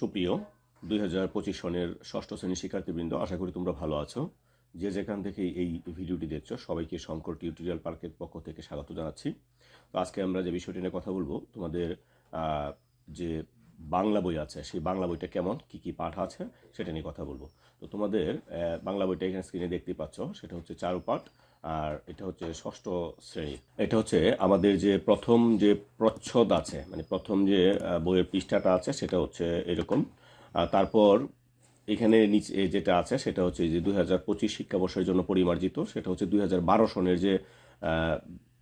সুপ্রিয়, দুই হাজার পঁচিশ সনের ষষ্ঠ শ্রেণির শিক্ষার্থীবৃন্দ, আশা করি তোমরা ভালো আছো। যে যেখান থেকে এই ভিডিওটি দেখছ, সবাইকে শঙ্কর টিউটোরিয়াল পার্কের পক্ষ থেকে স্বাগত জানাচ্ছি। তো আজকে আমরা যে বিষয়টি নিয়ে কথা বলব, তোমাদের যে বাংলা বই আছে, সেই বাংলা বইটা কেমন, কি কি পাঠ আছে, সেটা নিয়ে কথা বলব। তো তোমাদের বাংলা বইটা এখানে স্ক্রিনে দেখতে পাচ্ছ, সেটা হচ্ছে চারু পাঠ আর এটা হচ্ছে ষষ্ঠ শ্রেণি। এটা হচ্ছে আমাদের যে প্রথম যে প্রচ্ছদ আছে মানে প্রথম যে বইয়ের পৃষ্ঠাটা আছে, সেটা হচ্ছে এরকম। তারপর এখানে নিচে যেটা আছে, সেটা হচ্ছে যে দুই হাজার পঁচিশ শিক্ষাবর্ষের জন্য পরিমার্জিত, সেটা হচ্ছে দুই হাজার বারো সনের যে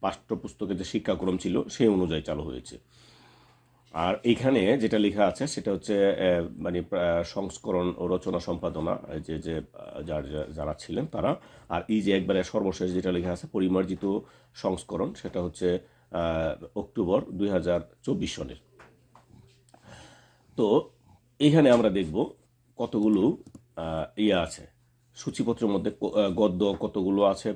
পাঠ্যপুস্তকের যে শিক্ষাক্রম ছিল, সেই অনুযায়ী চালু হয়েছে। আর এইখানে যেটা লেখা আছে, সেটা হচ্ছে মানে সংস্করণ ও রচনা সম্পাদনা যে যে, যার যারা ছিলেন তারা। আর এই যে একবারে সর্বশেষ যেটা লেখা আছে, পরিমার্জিত সংস্করণ, সেটা হচ্ছে অক্টোবর দুই হাজার চব্বিশ সনের। তো এখানে আমরা দেখব কতগুলো ইয়ে আছে। সূচিপত্রের মধ্যে গদ্য কতগুলো আছে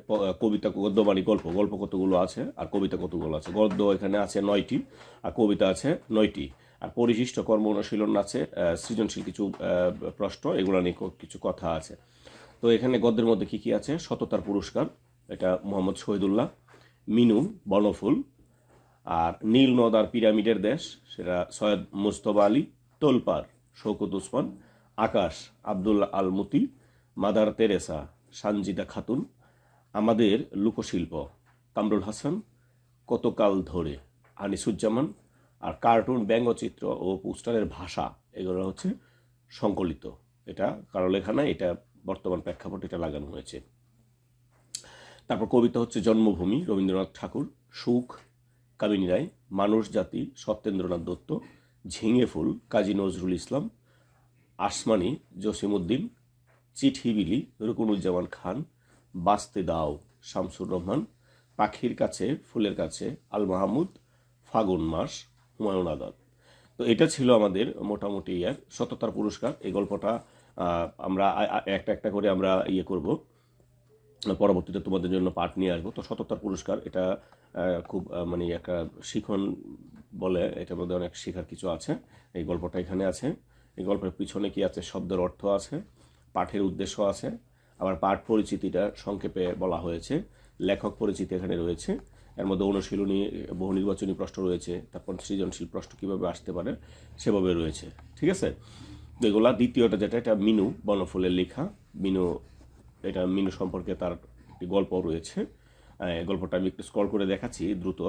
কবিতা, গদ্য মানে গল্প গল্প কতগুলো আছে আর কবিতা কতগুলো আছে। গদ্য এখানে আছে নয়টি আর কবিতা আছে নয়টি। আর পরিশিষ্ট কর্ম অনুশীলন আছে সৃজনশীল কিছু প্রশ্ন, এগুলো নিয়ে কিছু কথা আছে। তো এখানে গদ্যের মধ্যে কি কি আছে? সততার পুরস্কার, এটা মোহাম্মদ শহীদুল্লাহ, মিনু, বনফুল, আর নীল নদ আর পিরামিডের দেশ, সেটা সৈয়দ মুস্তফা আলী, তোলপার শৌকত উসমান, আকাশ আব্দুল্লাহ আল মুতি মাদার তেরেসা, সানজিদা খাতুন, আমাদের লোকশিল্প, কামরুল হাসান, কতকাল ধরে আনিসুজ্জামান আর কার্টুন, ব্যঙ্গচিত্র ও পোস্টারের ভাষা, এগুলো হচ্ছে সংকলিত। এটা কারও লেখা না এটা বর্তমান প্রেক্ষাপট এটা লাগানো হয়েছে। তারপর কবিতা হচ্ছে জন্মভূমি, রবীন্দ্রনাথ ঠাকুর, সুখ, কামিনী রায়, মানুষ, জাতি, সত্যেন্দ্রনাথ দত্ত, ঝিঙে ফুল, কাজী নজরুল ইসলাম, আসমানি, জসিমউদ্দিন চিঠি বিলি রুকুনুজ্জামান খান বাস্তে দাও শামসুর রহমান, পাখির কাছে, ফুলের কাছে, আল মাহমুদ, ফাগুন মাস, হুমায়ুন আজাদ তো এটা ছিল আমাদের মোটামুটি ইয়ার সততার পুরস্কার। এই গল্পটা আমরা একটা একটা করে আমরা ইয়ে করব। পরবর্তীতে তোমাদের জন্য পাঠ নিয়ে আসব। তো সততার পুরস্কার, এটা খুব মানে একটা শিখন বলে, এটার মধ্যে অনেক শেখার কিছু আছে। এই গল্পটা এখানে আছে। এই গল্পের পিছনে কি আছে? শব্দের অর্থ আছে। পাঠের উদ্দেশ্য আছে। আবার পাঠ পরিচিতিটা সংক্ষেপে বলা হয়েছে। লেখক পরিচিতি এখানে রয়েছে। এর মধ্যে অনুশীলনী, বহু নির্বাচনী প্রশ্ন রয়েছে। তারপর সৃজনশীল প্রশ্ন কীভাবে আসতে পারে সেভাবে রয়েছে। ঠিক আছে? এগুলা দ্বিতীয়টা যেটা, এটা মিনু বনফুলের লেখা। মিনু, এটা মিনু সম্পর্কে তার একটি গল্প রয়েছে। গল্পটা আমি একটু স্ক্রল করে দেখাচ্ছি দ্রুত।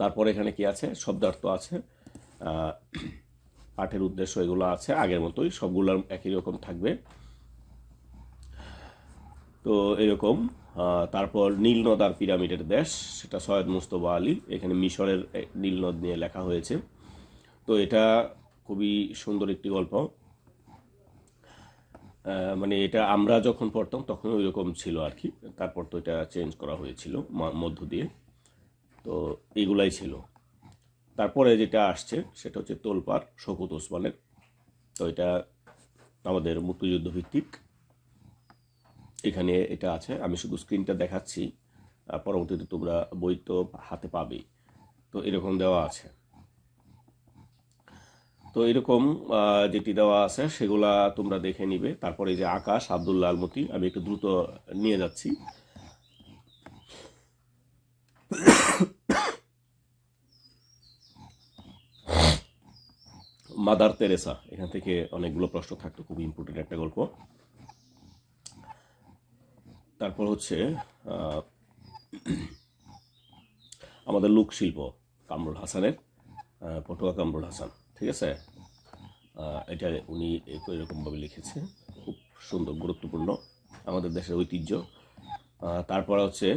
তারপরে এখানে কি আছে? শব্দার্থ আছে। পাঠের উদ্দেশ্য এগুলো আছে, আগের মতোই সবগুলোর একই রকম থাকবে। তো এরকম তারপর নীলনদ আর পিরামিডের দেশ, সেটা সৈয়দ মুস্তফা আলী, এখানে মিশরের নীলনদ নিয়ে লেখা হয়েছে। তো এটা খুবই সুন্দর একটি গল্প। মানে এটা আমরা যখন পড়তাম তখন ওই রকম ছিল আর কি। তারপর তো এটা চেঞ্জ করা হয়েছিল মধ্য দিয়ে। তো এগুলাই ছিল। তারপরে যেটা আসছে, সেটা হচ্ছে তোলপার শকুত ওসমানের। তো এটা আমাদের মুক্তিযুদ্ধ ভিত্তিক এখানে এটা আছে, আমি শুধু স্ক্রিনটা দেখাচ্ছি পরবর্তীতে তোমরা বই তো হাতে পাবেই তো এরকম দেওয়া আছে। তো এরকম যেটি দেওয়া আছে, সেগুলা তোমরা দেখে নিবে। তারপরে যে আকাশ, আবদুল্লাহ আলমতি, আমি একটু দ্রুত নিয়ে যাচ্ছি। মাদার তেরেসা, এখান থেকে অনেকগুলো প্রশ্ন থাকতো, খুব ইম্পর্টেন্ট একটা গল্প। তারপর হচ্ছে আমাদের লোকশিল্প, কামরুল হাসানের পটুয়া কামরুল হাসান, ঠিক আছে? এটা উনি এরকমভাবে লিখেছে, খুব সুন্দর, গুরুত্বপূর্ণ, আমাদের দেশের ঐতিহ্য। তারপর হচ্ছে,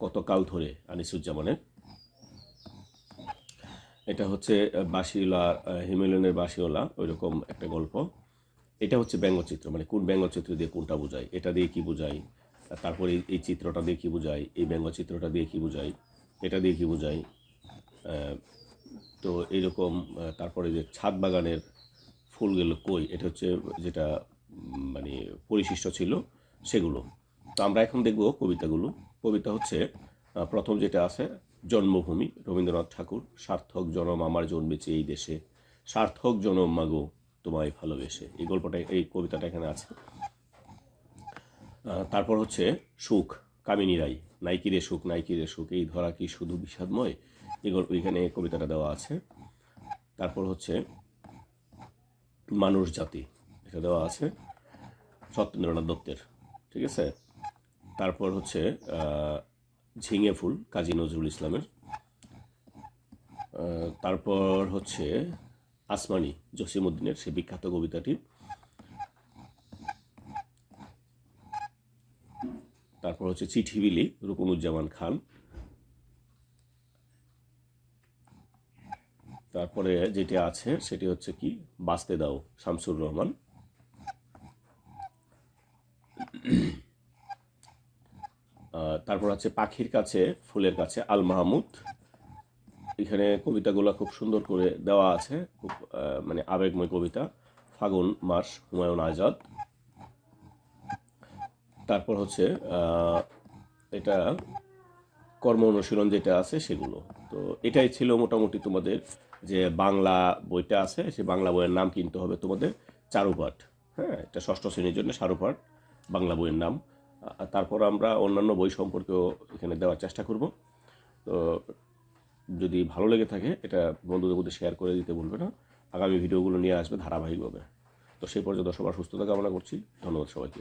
কতকাল ধরে আনিসুজ্জামানের এটা হচ্ছে বাসিওলা হিমালয়নের বাসিওলা ওইরকম একটা গল্প। এটা হচ্ছে ব্যঙ্গচিত্র মানে কোন ব্যঙ্গচিত্র দিয়ে কোনটা বোঝায়, এটা দিয়ে কি বোঝায় তারপরে এই- চিত্রটা দিয়ে কি বোঝায়, এই ব্যঙ্গচিত্রটা দিয়ে কি বোঝায়, এটা দিয়ে কি বোঝায় তো এইরকম তারপরে যে ছাদ বাগানের ফুলগুলো কই, এটা হচ্ছে যেটা মানে পরিশিষ্ট ছিল সেগুলো। তো আমরা এখন দেখব কবিতাগুলো। কবিতা হচ্ছে প্রথম যেটা আছে জন্মভূমি, রবীন্দ্রনাথ ঠাকুর। সার্থক জনম আমার জন্মেছে এই দেশে। সার্থক জনম মাগো, তোমায় ভালোবেসে। এই গল্পটা, এই কবিতাটা এখানে আছে। তারপর হচ্ছে সুখ, কামিনী রাই নাইকিরে সুখ নাইকিরে সুখ, এই ধরা কি শুধু বিষাদময়? এই গল্প, এখানে কবিতাটা দেওয়া আছে। তারপর হচ্ছে মানুষ জাতি, এটা দেওয়া আছে সত্যেন্দ্রনাথ দত্তের, ঠিক আছে? তারপর হচ্ছে ঝিঙে ফুল, কাজী নজরুল ইসলামের। তারপর হচ্ছে আসমানি জসিমউদ্দিনের, সে বিখ্যাত কবিতাটি। তারপর হচ্ছে চিঠি বিলি, রুকনুজ্জামান খান। তারপরে যেটা আছে, সেটি হচ্ছে কি? বাঁচতে দাও শামসুর রহমান। তারপর আছে পাখির কাছে, ফুলের কাছে, আল মাহমুদ। এখানে কবিতাগুলো খুব সুন্দর করে দেওয়া আছে, খুব মানে আবেগময় কবিতা। ফাগুন মাস, হুমায়ুন আজাদ। তারপর হচ্ছে এটা কর্ম অনুশীলন যেটা আছে সেগুলো। তো এটাই ছিল মোটামুটি তোমাদের যে বাংলা বইটা আছে, সে বাংলা বইয়ের নাম কিনতে হবে তোমাদের, চারুপাঠ। হ্যাঁ এটা ষষ্ঠ শ্রেণির জন্য চারুপাঠ, বাংলা বইয়ের নাম। তারপর আমরা অন্যান্য বই সম্পর্কেও এখানে দেওয়ার চেষ্টা করব। তো যদি ভালো লেগে থাকে, এটা বন্ধুদের মধ্যে শেয়ার করে দিতে বলবে না। আগামী ভিডিওগুলো নিয়ে আসবে ধারাবাহিকভাবে। তো সেই পর্যন্ত সবার সুস্থতা কামনা করছি। ধন্যবাদ সবাইকে।